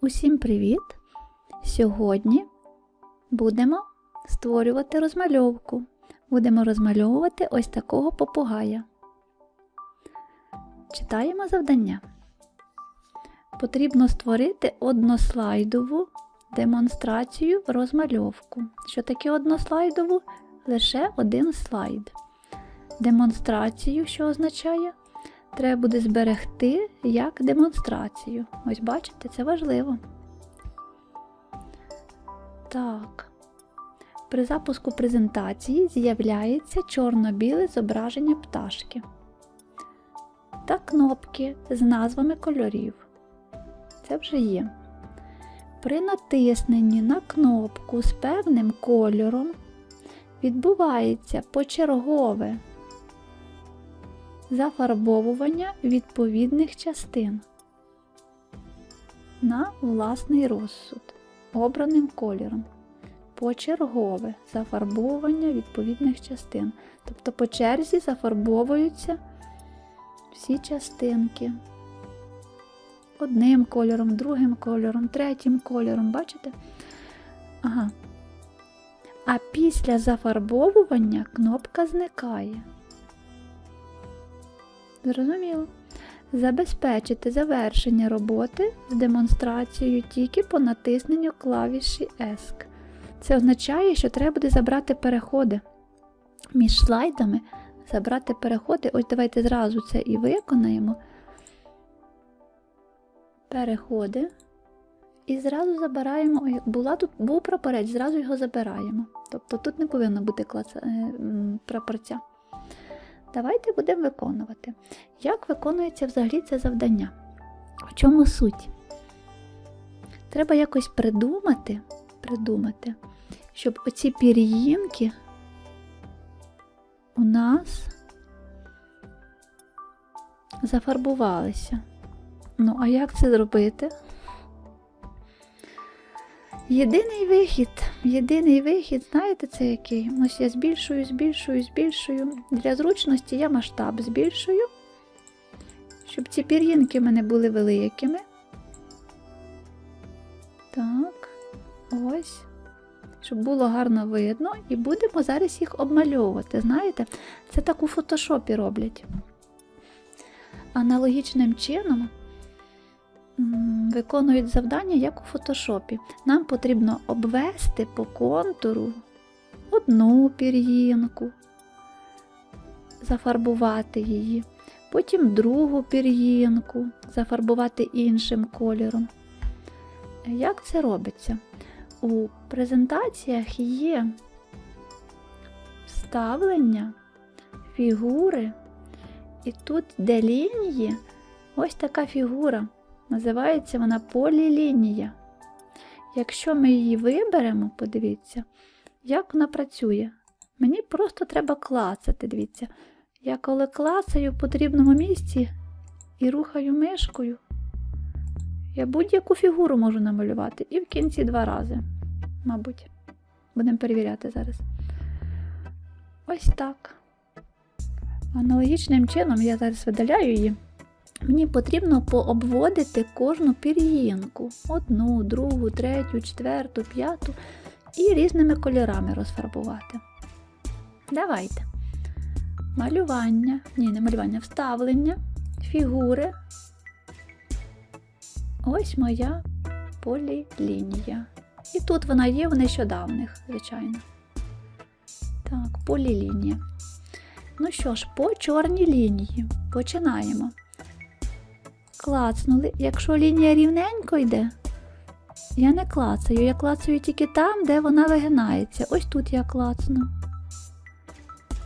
Усім привіт! Сьогодні будемо створювати розмальовку. Будемо розмальовувати ось такого попугая. Читаємо завдання. Потрібно створити однослайдову демонстрацію розмальовку. Що таке однослайдову? Лише один слайд. Демонстрацію, що означає? Треба буде зберегти як демонстрацію. Ось бачите, це важливо. Так. При запуску презентації з'являється чорно-біле зображення пташки та кнопки з назвами кольорів. Це вже є. При натисненні на кнопку з певним кольором відбувається почергове зафарбовування відповідних частин на власний розсуд обраним кольором. Почергове зафарбовування відповідних частин. Тобто по черзі зафарбовуються всі частинки. Одним кольором, другим кольором, третім кольором, бачите? Ага. А після зафарбовування кнопка зникає. Зрозуміло. Забезпечити завершення роботи з демонстрацією тільки по натисненню клавіші ESC. Це означає, що треба буде забрати переходи між слайдами. Забрати переходи. Ось давайте зразу це і виконаємо. Переходи. І зразу забираємо, була тут, був прапорець, зразу його забираємо. Тобто тут не повинно бути клац... прапорця. Давайте будемо виконувати. Як виконується взагалі це завдання? В чому суть? Треба якось придумати, придумати, щоб оці пір'їнки у нас зафарбувалися. Ну, а як це зробити? Єдиний вихід, єдиний вихід, знаєте, це який? Ось я збільшую, збільшую, збільшую. Для зручності я масштаб збільшую, щоб ці пір'їнки в мене були великими. Так, ось. Щоб було гарно видно, і будемо зараз їх обмальовувати. Знаєте, це так у фотошопі роблять. Аналогічним чином виконують завдання, як у фотошопі. Нам потрібно обвести по контуру одну пір'їнку, зафарбувати її, потім другу пір'їнку, зафарбувати іншим кольором. Як це робиться? У презентаціях є вставлення, фігури, і тут, де лінії, ось така фігура. Називається вона полілінія. Якщо ми її виберемо, подивіться, як вона працює. Мені просто треба клацати, дивіться. Я коли клацаю в потрібному місці і рухаю мишкою, я будь-яку фігуру можу намалювати і в кінці два рази, мабуть. Будемо перевіряти зараз. Ось так. Аналогічним чином я зараз видаляю її. Мені потрібно пообводити кожну пір'їнку. Одну, другу, третю, четверту, п'яту і різними кольорами розфарбувати. Давайте. Малювання, ні, не малювання, вставлення, фігури. Ось моя полілінія. І тут вона є в нещодавних, звичайно. Так, полілінія. Ну що ж, по чорній лінії починаємо клацнули. Якщо лінія рівненько йде, я не клацаю. Я клацаю тільки там, де вона вигинається. Ось тут я клацну.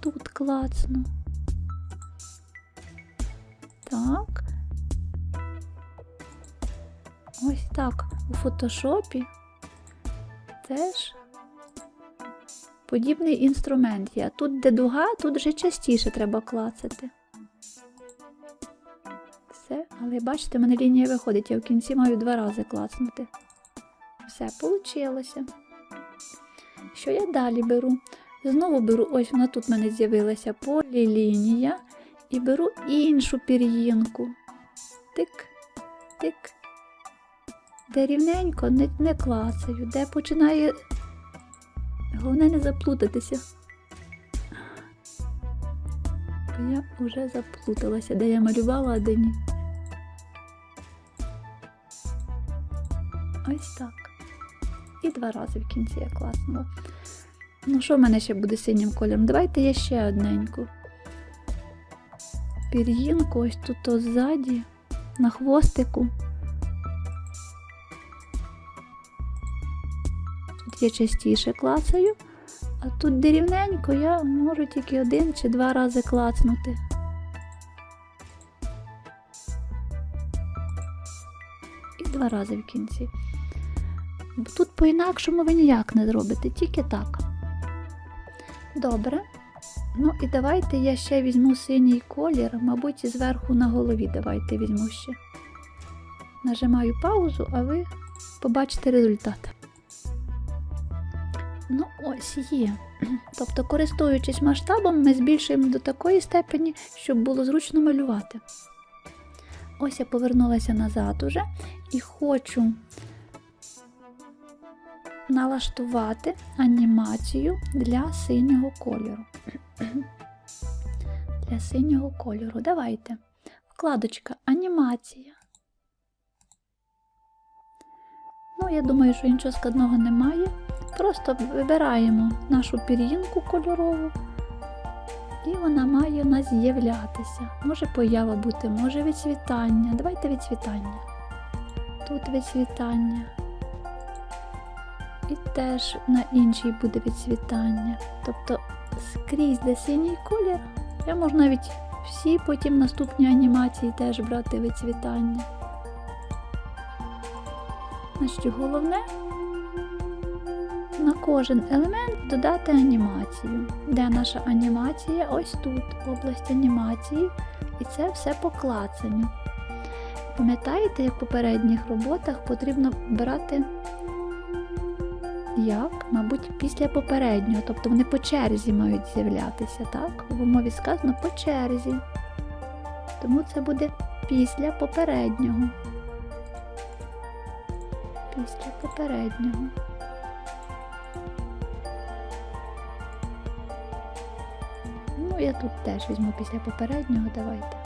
Тут клацну. Так. Ось так. У фотошопі теж подібний інструмент є. Тут, де дуга, тут вже частіше треба клацати все, але бачите, в мене лінія виходить, я в кінці маю два рази клацнути. Все, вийшло. Що я далі беру? Знову беру, ось вона тут в мене з'явилася полілінія. І беру іншу пір'їнку. Тик, тик, де рівненько не, не клацаю, де починає. Головне не заплутатися. Я вже заплуталася, де я малювала, а де ні. Ось так. І два рази в кінці я класнула. Ну, що в мене ще буде синім кольором? Давайте я ще одненьку. Пір'їнку ось тут ось ззаді, на хвостику. Тут я частіше клацаю, а тут де я можу тільки один чи два рази клацнути. І два рази в кінці. Тут по-інакшому ви ніяк не зробите, тільки так. Добре. Ну і давайте я ще візьму синій колір, мабуть, зверху на голові давайте візьму ще. Нажимаю паузу, а ви побачите результат. Ну, ось є. Тобто, користуючись масштабом, ми збільшуємо до такої степені, щоб було зручно малювати. Ось я повернулася назад уже і хочу налаштувати анімацію для синього кольору. Для синього кольору. Давайте. Вкладочка анімація. Ну, я думаю, що нічого складного немає. Просто вибираємо нашу пір'їнку кольорову, і вона має у нас з'являтися. Може поява бути, може відсвітання. Давайте відсвітання. Тут відсвітання. І теж на іншій буде відсвітання. Тобто скрізь де синій колір, я можу навіть всі потім наступні анімації теж брати відсвітання. Значить, головне на кожен елемент додати анімацію. Де наша анімація? Ось тут, область анімації, і це все по клацанню. Пам'ятаєте, як в попередніх роботах потрібно брати як, мабуть, після попереднього, тобто вони по черзі мають з'являтися, так? В умові сказано по черзі. Тому це буде після попереднього. Після попереднього. Ну, я тут теж візьму після попереднього, давайте.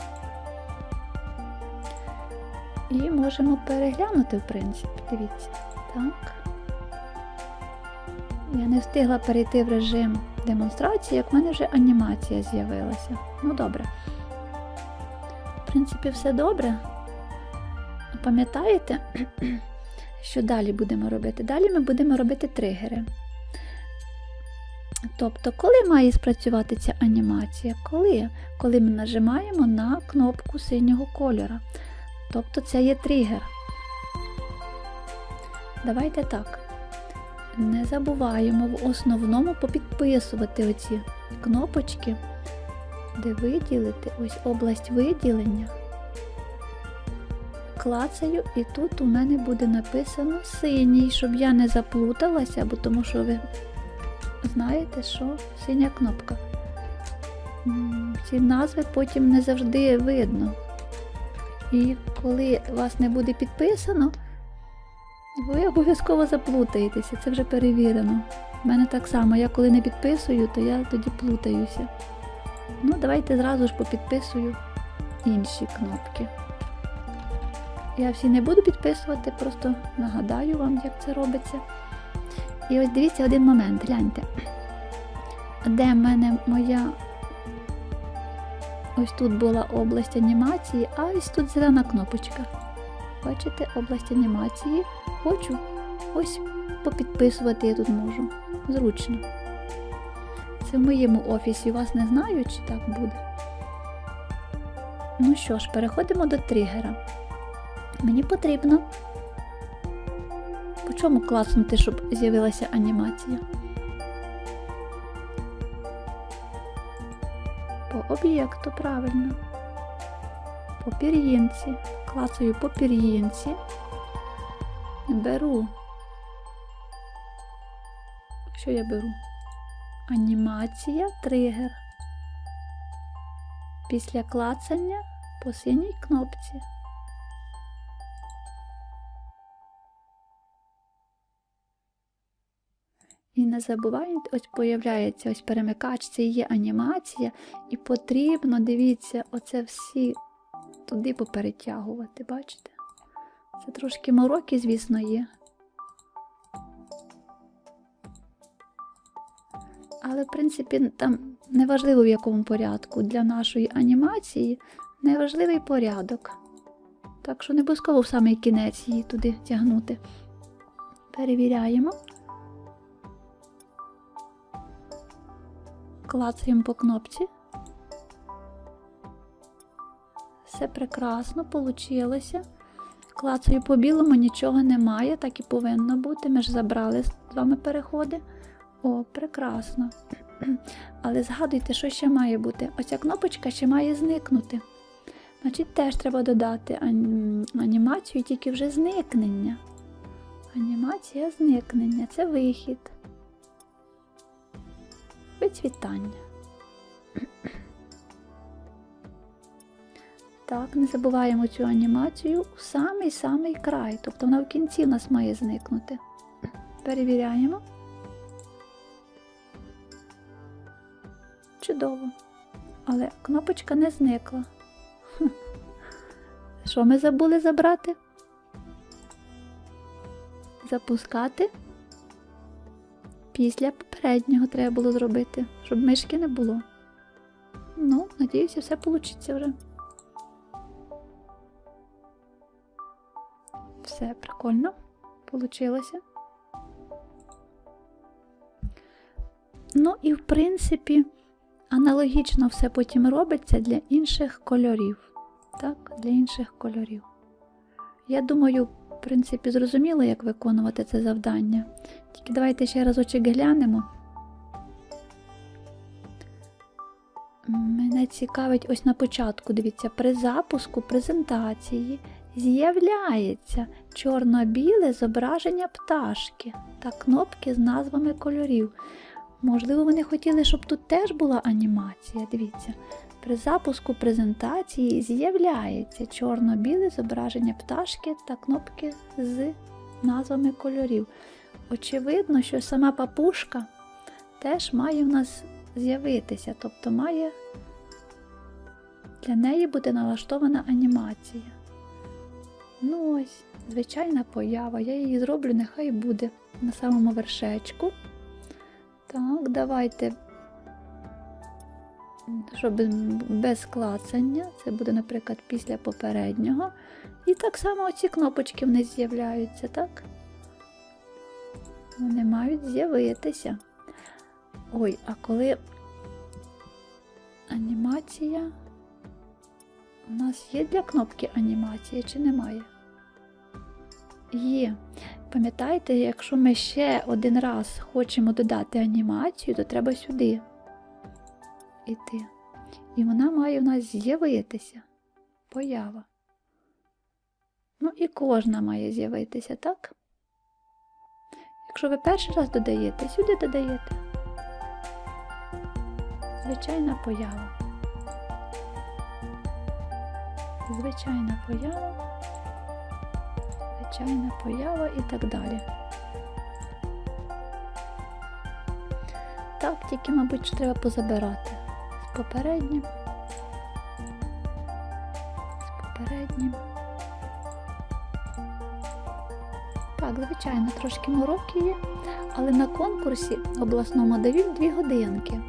І можемо переглянути, в принципі, дивіться. Так. Я не встигла перейти в режим демонстрації, як в мене вже анімація з'явилася. Ну добре. В принципі, все добре. Пам'ятаєте, що далі будемо робити? Далі ми будемо робити тригери. Тобто, коли має спрацювати ця анімація? Коли? Коли ми нажимаємо на кнопку синього кольора. Тобто це є тригер. Давайте так. Не забуваємо в основному попідписувати оці кнопочки, де виділити ось область виділення. Клацаю, і тут у мене буде написано синій, щоб я не заплуталася, бо тому що ви знаєте, що синя кнопка. Ці назви потім не завжди видно. І коли вас не буде підписано, ви обов'язково заплутаєтеся, це вже перевірено. У мене так само, я коли не підписую, то я тоді плутаюся. Ну, давайте зразу ж попідписую інші кнопки. Я всі не буду підписувати, просто нагадаю вам, як це робиться. І ось дивіться один момент, гляньте. Де в мене моя ось тут була область анімації, а ось тут зелена кнопочка. Бачите, область анімації. Хочу ось попідписувати я тут можу. Зручно. Це в моєму офісі. Вас не знаю, чи так буде. Ну що ж, переходимо до тригера. Мені потрібно. По чому класнути, щоб з'явилася анімація? По об'єкту, правильно. По пір'їнці. Клацаю по пір'їнці. Беру. Що я беру? Анімація, тригер. Після клацання по синій кнопці. І не забувайте, ось появляється ось перемикач, це є анімація, і потрібно, дивіться, оце всі туди поперетягувати, бачите? Це трошки мороки, звісно, є. Але, в принципі, там неважливо в якому порядку. Для нашої анімації неважливий порядок. Так що не обов'язково в самий кінець її туди тягнути. Перевіряємо. Клацаємо по кнопці. Все прекрасно, получилося. Клацаю по білому, нічого немає, так і повинно бути. Ми ж забрали з вами переходи. О, прекрасно. Але згадуйте, що ще має бути. Оця кнопочка ще має зникнути. Значить, теж треба додати ан- анімацію, тільки вже зникнення. Анімація зникнення це вихід. Вицвітання. Так, не забуваємо цю анімацію у самий-самий край. Тобто вона в кінці в нас має зникнути. Перевіряємо. Чудово. Але кнопочка не зникла. Що ми забули забрати? Запускати. Після попереднього треба було зробити, щоб мишки не було. Ну, надіюся, все вийде вже. Все прикольно. Получилося. Ну і в принципі, аналогічно все потім робиться для інших кольорів. Так, для інших кольорів. Я думаю, в принципі, зрозуміло, як виконувати це завдання. Тільки давайте ще разочок глянемо. Мене цікавить ось на початку, дивіться, при запуску презентації з'являється чорно-біле зображення пташки та кнопки з назвами кольорів. Можливо, вони хотіли, щоб тут теж була анімація. Дивіться, при запуску презентації з'являється чорно-біле зображення пташки та кнопки з назвами кольорів. Очевидно, що сама папушка теж має в нас з'явитися, тобто має для неї буде налаштована анімація. Ну ось, звичайна поява. Я її зроблю, нехай буде на самому вершечку. Так, давайте, щоб без клацання, це буде, наприклад, після попереднього. І так само оці кнопочки в них з'являються, так? Вони мають з'явитися. Ой, а коли анімація. У нас є для кнопки анімація чи немає? Є. Пам'ятаєте, якщо ми ще один раз хочемо додати анімацію, то треба сюди іти. І вона має у нас з'явитися. Поява. Ну і кожна має з'явитися, так? Якщо ви перший раз додаєте, сюди додаєте. Звичайна поява. Звичайна поява, звичайна поява і так далі. Так, тільки, мабуть, треба позабирати з попереднім, з попереднім. Так, звичайно, трошки мороки є, але на конкурсі обласному дають дві годинки.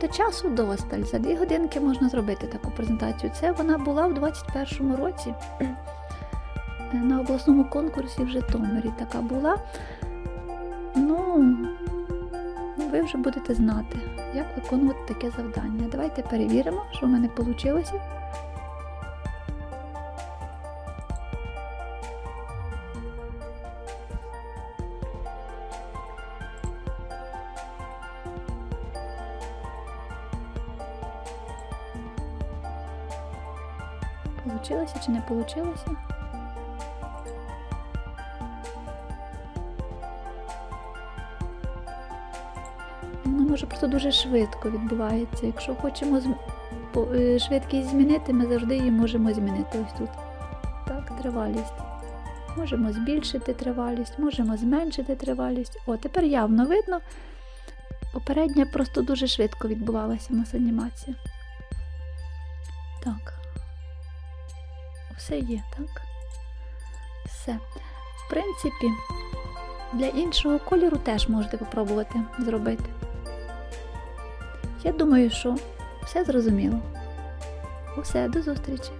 Тобто часу досталь. За дві годинки можна зробити таку презентацію. Це вона була в 21-му році. На обласному конкурсі в Житомирі така була. Ну, ви вже будете знати, як виконувати таке завдання. Давайте перевіримо, що в мене вийшло. Получилося чи не получилося? Воно може просто дуже швидко відбувається. Якщо хочемо е, швидкість змінити, ми завжди її можемо змінити ось тут. Так, тривалість. Можемо збільшити тривалість, можемо зменшити тривалість. О, тепер явно видно. Попередня просто дуже швидко відбувалася у нас анімація. Так. Все є, так? Все. В принципі, для іншого кольору теж можете спробувати зробити. Я думаю, що все зрозуміло. Усе, до зустрічі!